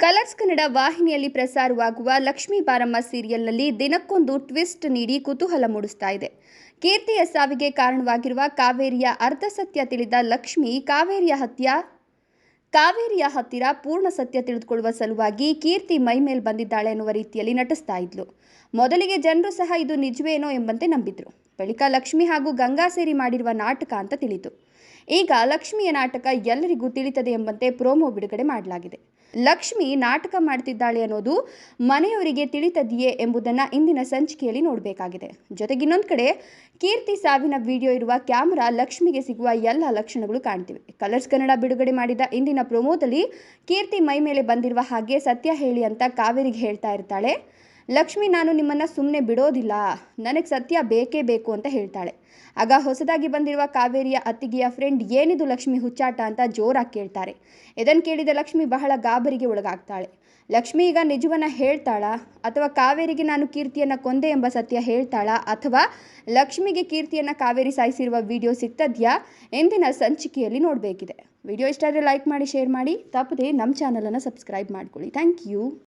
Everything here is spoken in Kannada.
ಕಲರ್ಸ್ ಕನ್ನಡ ವಾಹಿನಿಯಲ್ಲಿ ಪ್ರಸಾರವಾಗುವ ಲಕ್ಷ್ಮೀ ಬಾರಮ್ಮ ಸೀರಿಯಲ್ನಲ್ಲಿ ದಿನಕ್ಕೊಂದು ಟ್ವಿಸ್ಟ್ ನೀಡಿ ಕುತೂಹಲ ಮೂಡಿಸ್ತಾ ಇದೆ. ಕೀರ್ತಿಯ ಸಾವಿಗೆ ಕಾರಣವಾಗಿರುವ ಕಾವೇರಿಯ ಅರ್ಧ ಸತ್ಯ ತಿಳಿದ ಲಕ್ಷ್ಮಿ ಕಾವೇರಿಯ ಹತ್ಯ, ಕಾವೇರಿಯ ಹತ್ತಿರ ಪೂರ್ಣ ಸತ್ಯ ತಿಳಿದುಕೊಳ್ಳುವ ಸಲುವಾಗಿ ಕೀರ್ತಿ ಮೈಮೇಲೆ ಬಂದಿದ್ದಾಳೆ ಎನ್ನುವ ರೀತಿಯಲ್ಲಿ ನಟಿಸ್ತಾ ಇದ್ಲು. ಮೊದಲಿಗೆ ಜನರು ಸಹ ಇದು ನಿಜವೇನೋ ಎಂಬಂತೆ ನಂಬಿದ್ರು. ಬಳಿಕ ಲಕ್ಷ್ಮಿ ಹಾಗೂ ಗಂಗಾ ಸೇರಿ ಮಾಡಿರುವ ನಾಟಕ ಅಂತ ತಿಳಿತು ಈಗ ಲಕ್ಷ್ಮಿಯ ನಾಟಕ ಎಲ್ಲರಿಗೂ ತಿಳಿತದೆ ಎಂಬಂತೆ ಪ್ರೋಮೋ ಬಿಡುಗಡೆ ಮಾಡಲಾಗಿದೆ. ಲಕ್ಷ್ಮಿ ನಾಟಕ ಮಾಡ್ತಿದ್ದಾಳೆ ಅನ್ನೋದು ಮನೆಯವರಿಗೆ ತಿಳಿತದೆಯೇ ಎಂಬುದನ್ನು ಇಂದಿನ ಸಂಚಿಕೆಯಲ್ಲಿ ನೋಡಬೇಕಾಗಿದೆ. ಜೊತೆಗೆ ಇನ್ನೊಂದು ಕಡೆ ಕೀರ್ತಿ ಸಾವಿನ ವಿಡಿಯೋ ಇರುವ ಕ್ಯಾಮರಾ ಲಕ್ಷ್ಮಿಗೆ ಸಿಗುವ ಎಲ್ಲ ಲಕ್ಷಣಗಳು ಕಾಣ್ತಿವೆ. ಕಲರ್ಸ್ ಕನ್ನಡ ಬಿಡುಗಡೆ ಮಾಡಿದ ಇಂದಿನ ಪ್ರೊಮೋದಲ್ಲಿ ಕೀರ್ತಿ ಮೈ ಮೇಲೆ ಬಂದಿರುವ ಹಾಗೆ ಸತ್ಯ ಹೇಳಿ ಅಂತ ಕಾವೇರಿಗೆ ಹೇಳ್ತಾ ಇರ್ತಾಳೆ. ಲಕ್ಷ್ಮಿ, ನಾನು ನಿಮ್ಮನ್ನು ಸುಮ್ಮನೆ ಬಿಡೋದಿಲ್ಲ. ನನಗೆ ಸತ್ಯ ಬೇಕೇ ಬೇಕು ಅಂತ ಹೇಳ್ತಾಳೆ. ಆಗ ಹೊಸದಾಗಿ ಬಂದಿರುವ ಕಾವೇರಿಯ ಅತ್ತಿಗೆಯ ಫ್ರೆಂಡ್ ಏನಿದು ಲಕ್ಷ್ಮಿ ಹುಚ್ಚಾಟ ಅಂತ ಜೋರಾಗಿ ಕೇಳ್ತಾರೆ. ಇದನ್ನು ಕೇಳಿದ ಲಕ್ಷ್ಮಿ ಬಹಳ ಗಾಬರಿಗೆ ಒಳಗಾಗ್ತಾಳೆ. ಲಕ್ಷ್ಮಿ ಈಗ ನಿಜವನ್ನ ಹೇಳ್ತಾಳಾ? ಅಥವಾ ಕಾವೇರಿಗೆ ನಾನು ಕೀರ್ತಿಯನ್ನು ಕೊಂದೆ ಎಂಬ ಸತ್ಯ ಹೇಳ್ತಾಳಾ? ಅಥವಾ ಲಕ್ಷ್ಮಿಗೆ ಕೀರ್ತಿಯನ್ನು ಕಾವೇರಿ ಸಾಯಿಸಿರುವ ವಿಡಿಯೋ ಸಿಗ್ತದ್ಯಾ? ಎಂದಿನ ಸಂಚಿಕೆಯಲ್ಲಿ ನೋಡಬೇಕಿದೆ. ವಿಡಿಯೋ ಇಷ್ಟ ಆದರೆ ಲೈಕ್ ಮಾಡಿ ಶೇರ್ ಮಾಡಿ. ತಪ್ಪದೆ ನಮ್ಮ ಚಾನಲನ್ನು ಸಬ್ಸ್ಕ್ರೈಬ್ ಮಾಡ್ಕೊಳ್ಳಿ. Thank you